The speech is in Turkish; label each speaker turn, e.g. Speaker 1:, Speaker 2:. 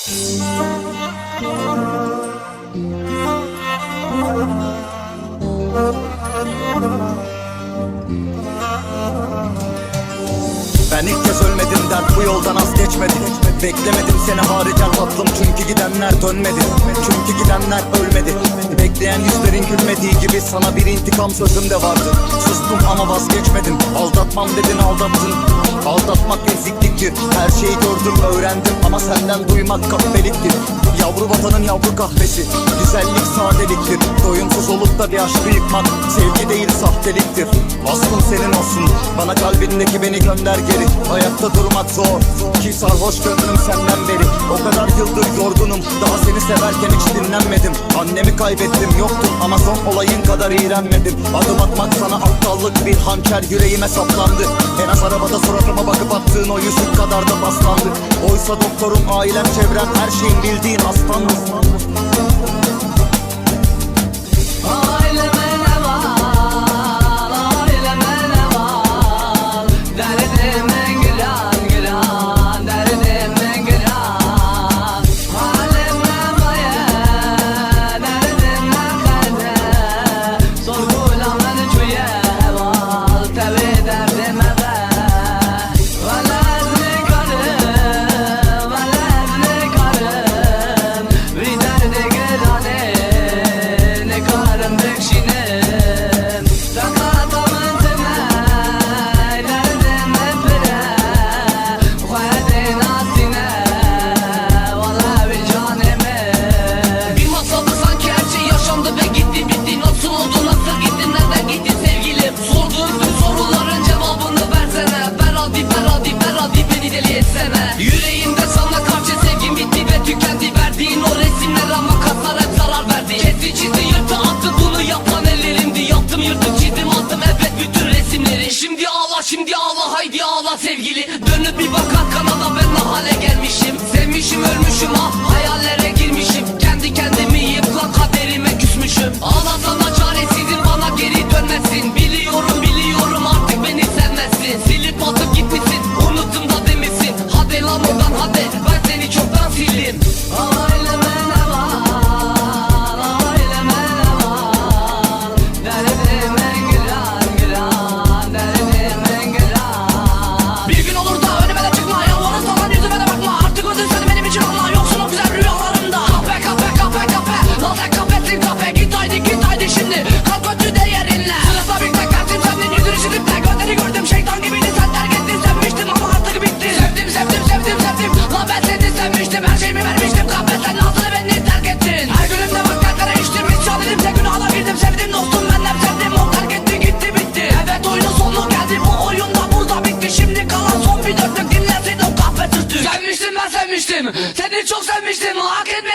Speaker 1: Ben ilk kez ölmedim dert bu yoldan az geçmedi. Beklemedim seni hariç hatlım çünkü gidenler dönmedi. Çünkü gidenler ölmedi bekleyen yüzlerin gülmediği gibi Sana bir intikam sözüm de vardı. Sustum ama vazgeçmedim. Aldatmam dedin aldattın. Aldatmak ezikliktir. Her şeyi gördüm öğrendim ama senden duymak kahpeliktir Yavru vatanın yavru kahvesi Güzellik sadeliktir. Doyumsuz olup da bir aşkı yıkmak Sevgi değil sahteliktir. Aslım senin olsun Bana kalbindeki beni gönder geri. Ayakta durmak zor Ki sarhoş gönlüm senden beri. O kadar yıldır yorgunum Daha seni severken hiç dinlenmedim. Annemi kaybettim Haberim yoktu ama son olayın kadar iğrenmedim. Adım atmak sana aptallık bir hançer yüreğime saplandı. En az arabada suratıma bakıp attığın o yüzük kadar da paslandı. Oysa doktorum ailem çevrem her şeyin bildiğin
Speaker 2: aslanım Allah sevgili. bir dörtlük dinlesin o kahve türtü Sevmiştim ben sevmiştim. Seni çok sevmiştim Hak etmiştim.